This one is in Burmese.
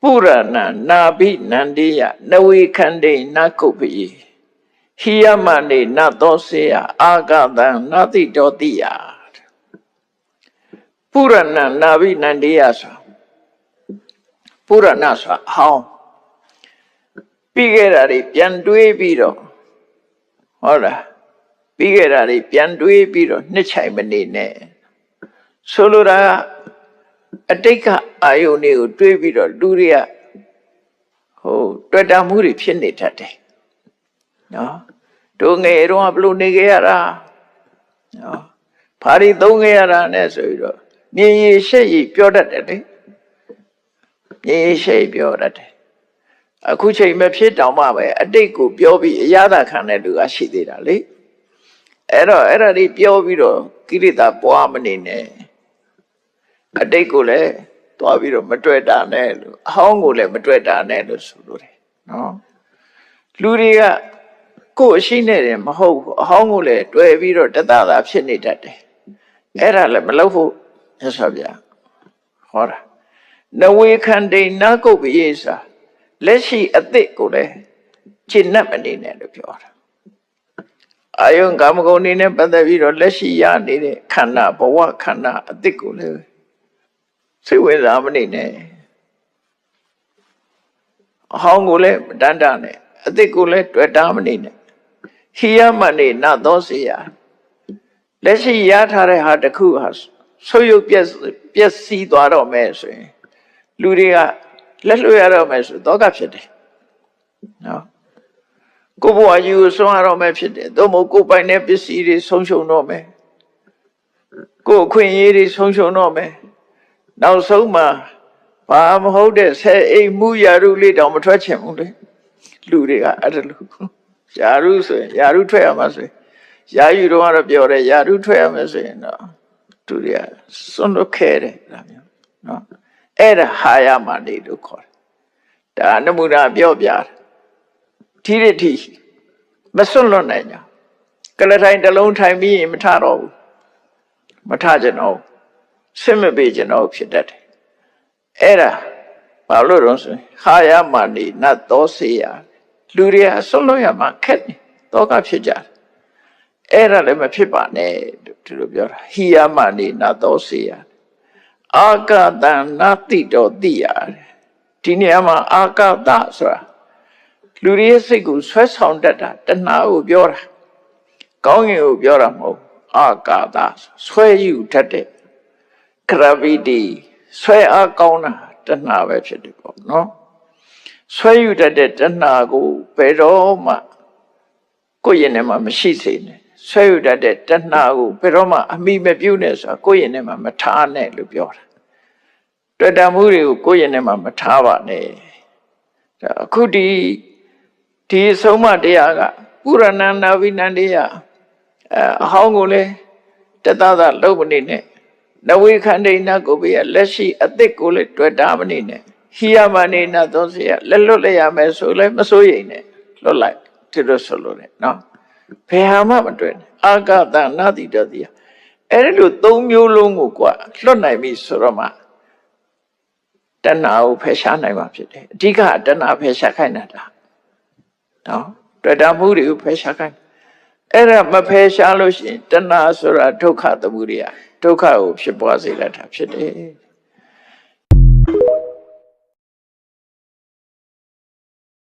ပုရဏနာဘိနန္ဒေယနဝေခန္တေနကုပ္ပိဟိယမနေနသောစေယအာဂတံနတိတောတိယပုရဏနာဘိနန္ဒေယဆိုပုရဏဆိုအဟောင်းပြီးခဲ့တာတွေပြန်တွေးပြီးတော့ဟုတ်လားပြီးခဲ့တာတွေပြန်တွေးပြီးတော့နှစ်ချိုင်မနေနဲ့ဆိုလိုတာက အတိတ်ကအာယုန်တွေကိုတွေးပြီးတော့လူတွေကဟိုတွေ့တာမှုတွေဖြစ်နေတတ်တယ်နော်တို့ငယ်တော့ဘလို့နေကြရတာနော်ဖာရီသုံးခဲ့ရတာနဲ့ဆိုပြီးတော့မြင်ရရှက်ရပြောတတ်တယ်လေမြင်ရရှက်ရပြောတတ်တယ်အခုချိန်မဖြစ်တောင်မှပဲအတိတ်ကိုပြောပြီးအရသာခံတဲ့လူကရှိသေးတာလေအဲ့တော့အဲ့ဒါလေးပြောပြီးတော့ကိရိတာပွားမနေနဲ့ အတိတ်ကိုလည်းတွားပြီးတော့မတွေ့တာနဲ့လို့အဟောင်းကိုလည်းမတွေ့တာနဲ့လို့ဆိုလိုတယ်နော်လူတွေကကိုယ်အရှိနဲ့တယ်မဟုတ်ဘူးအဟောင်းကိုလည်းတွေ့ပြီးတော့တသသာဖြစ်နေတတ်တယ်အဲ့ဒါလည်းမလုပ်ဖို့ရသော်ဗျာဟောတာနဝေခန္တေနကုတ်ပိယေစာလက်ရှိအသစ်ကိုလည်းရှင်းနှက်မနေနဲ့လို့ပြောတာအာယုံကာမဂုဏ်နေနဲ့ပတ်သက်ပြီးတော့လက်ရှိရနေတဲ့ခန္ဓာဘဝခန္ဓာအသစ်ကိုလည်း စိတ်ဝင်စားမနေနဲ့အဟောင်းကိုလည်းမတန်တာနဲ့အသစ်ကိုလည်းတွေ့တာမနေနဲ့ဟိယမနေနသောစေယလက်ရှိရထားတဲ့ဟာတစ်ခုဟာဆုပ်ယုပ်ပြက်ပျက်စီးသွားတော့မယ်ဆိုရင်လူတွေကလက်လွှတ်ရတော့မယ်ဆိုတော့ကဖြစ်တယ်နော်ကိုယ်ဘဝကြီးကိုဆုံးရတော့မယ်ဖြစ်တယ်သို့မဟုတ်ကိုယ်ပိုင်တဲ့ပစ္စည်းတွေဆုံးရှုံတော့မယ်ကိုယ်အခွင့်အရေးတွေဆုံးရှုံတော့မယ် နောက်ဆုံးမှာဘာမဟုတ်တဲ့ဆဲအိမ်မှုယာရုလေးတောင်မထွက်ချင်ဘူးလေလူတွေကအဲ့ဒါလို့ယာရုဆိုရင်ယာရုထွက်ရမှာဆိုရင်ယာယူတော့ကတော့ပြောတယ်ယာရုထွက်ရမယ်ဆိုရင်တော့သူတွေကစွန့်လွတ်ခဲ့တယ်ဒါမျိုးနော်အဲ့ဒါဟာရမနေလို့ခေါ်တယ်ဒါနမူနာပြောပြတယ်ထိရထိမစွန့်လွတ်နိုင်ကြကလထိုင်တစ်လုံးထိုင်ပြီးရင်မထတော့ဘူးမထကြတော့ ဆင့်မပေးကြတော့ဖြစ်တတ်တယ်အဲ့ဒါဘာလို့တော့ဆိုရင်ဟာရမနေနတ်သောစေယလူတွေအစွန့်လွတ်ရမှာခက်နေတော့ကဖြစ်ကြတယ်အဲ့ဒါလည်းမဖြစ်ပါနဲ့ဒီလိုပြောတာဟိယမနေနတ်သောစေယအာကတံနာတိတော်တိရတယ်ဒီနေရာမှာအာကတဆိုတာလူတွေရဲ့စိတ်ကိုဆွဲဆောင်တတ်တာတဏှာကိုပြောတာကောင်းကင်ကိုပြောတာမဟုတ်အာကတဆွဲယူတတ်တဲ့ ကရဗီတီဆွဲအားကောင်းတာတဏှာပဲဖြစ်တယ်ပေါ့နော်ဆွဲယူတတ်တဲ့တဏှာကိုဘယ်တော့မှကိုယ့်ရင်ထဲမှာမရှိစေနဲ့ဆွဲယူတတ်တဲ့တဏှာကိုဘယ်တော့မှအမိမပြုတ်နဲ့ဆိုတာကိုယ့်ရင်ထဲမှာမထားနဲ့လို့ပြောတာတွေ့တာမှုတွေကိုကိုယ့်ရင်ထဲမှာမထားပါနဲ့ဒါအခုဒီဒီဆုံးမတရားကပုရဏနာဝိနန္တေယအအဟောင်းကိုလေတသသလုံးမနေနဲ့ နဝေခန္ဓိနကိုပြရလက်ရှိအသစ်ကိုလေတွေ့တာမနေနဲ့ဟိယမနေနသောစေယလက်လွတ်လိုက်ရမယ်ဆိုလဲမစိုးရိမ်နဲ့လွတ်လိုက်ဒီလိုဆိုလို့ ਨੇ နော်ဘယ်ဟာမှမတွေ့နဲ့အာဂတနာတိတတိယအဲ့ဒီလိုသုံးမျိုးလုံးကိုကွာလွတ်နိုင်ပြီဆိုတော့မှတဏှာကိုဖယ်ရှားနိုင်မှာဖြစ်တယ်အဓိကတဏှာဖယ်ရှားခိုင်းတာဒါနော်တွေ့တာမှုတွေကိုဖယ်ရှားခိုင်း အဲ့ဒါမဖယ်ရှားလို့ရှိရင်တဏှာဆိုတာဒုက္ခသမုဒယဒုက္ခကိုဖြစ်ပွားစေတတ်တာဖြစ်တယ်